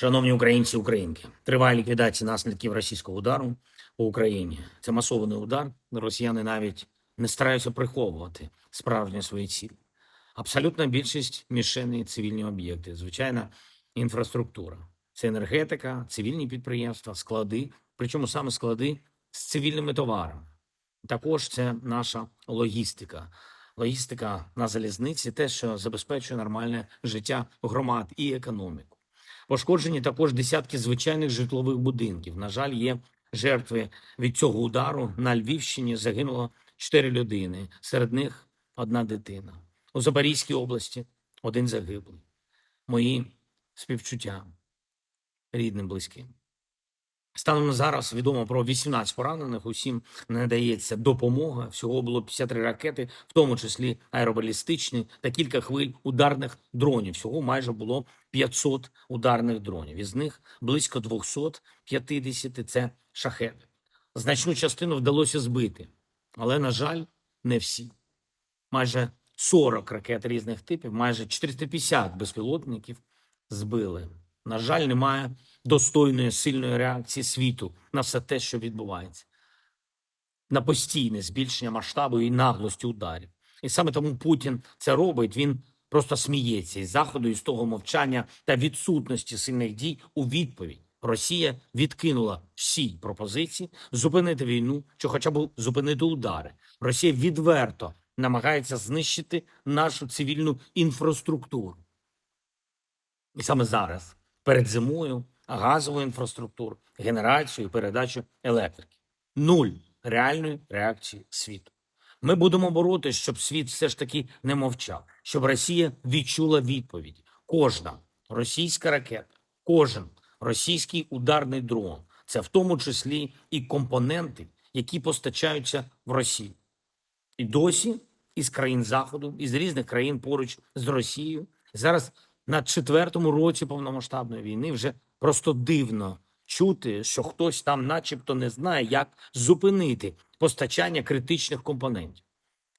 Шановні українці українки, триває ліквідація наслідків російського удару по Україні. Це масований удар. Росіяни навіть не стараються приховувати справжні свої цілі. Абсолютна більшість мішені цивільні об'єкти, звичайна інфраструктура. Це енергетика, цивільні підприємства, склади, причому саме склади з цивільними товарами. Також це наша логістика. Логістика на залізниці, те, що забезпечує нормальне життя громад і економіку. Пошкоджені також десятки звичайних житлових будинків. На жаль, є жертви від цього удару. На Львівщині загинуло чотири людини, серед них одна дитина. У Запорізькій області один загиблий. Мої співчуття рідним, близьким. Станом на зараз відомо про 18 поранених. Усім надається допомога. Всього було 53 ракети, в тому числі аеробалістичні та кілька хвиль ударних дронів. Всього майже було 500 ударних дронів. Із них близько 250 – це шахеди. Значну частину вдалося збити, але, на жаль, не всі. Майже 40 ракет різних типів, майже 450 безпілотників збили. На жаль, немає достойної сильної реакції світу на все те, що відбувається, на постійне збільшення масштабу і наглості ударів. І саме тому Путін це робить. Він просто сміється із заходу, із того мовчання та відсутності сильних дій у відповідь. Росія відкинула всі пропозиції зупинити війну, чи хоча б зупинити удари. Росія відверто намагається знищити нашу цивільну інфраструктуру. І саме зараз, перед зимою, газову інфраструктуру, генерацію і передачу електрики. Нуль реальної реакції світу. Ми будемо боротися, щоб світ все ж таки не мовчав, щоб Росія відчула відповідь. Кожна російська ракета, кожен російський ударний дрон це в тому числі і компоненти, які постачаються в Росію. І досі із країн Заходу, із різних країн поруч з Росією. Зараз на четвертому році повномасштабної війни вже просто дивно чути, що хтось там, начебто, не знає, як зупинити постачання критичних компонентів.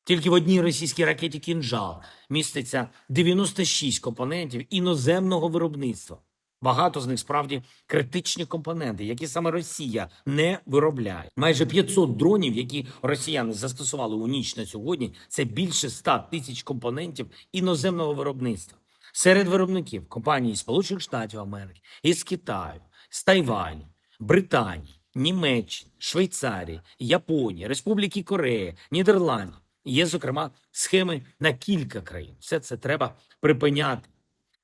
Тільки в одній російській ракеті «Кінжал» міститься 96 компонентів іноземного виробництва. Багато з них справді критичні компоненти, які саме Росія не виробляє. Майже 500 дронів, які росіяни застосували у ніч на сьогодні, це більше 100 тисяч компонентів іноземного виробництва. Серед виробників компанії Сполучених Штатів Америки, із Китаю, з Тайваню, Британії, Німеччини, Швейцарії, Японії, Республіки Корея, Нідерландів. Є, зокрема, схеми на кілька країн. Все це треба припиняти.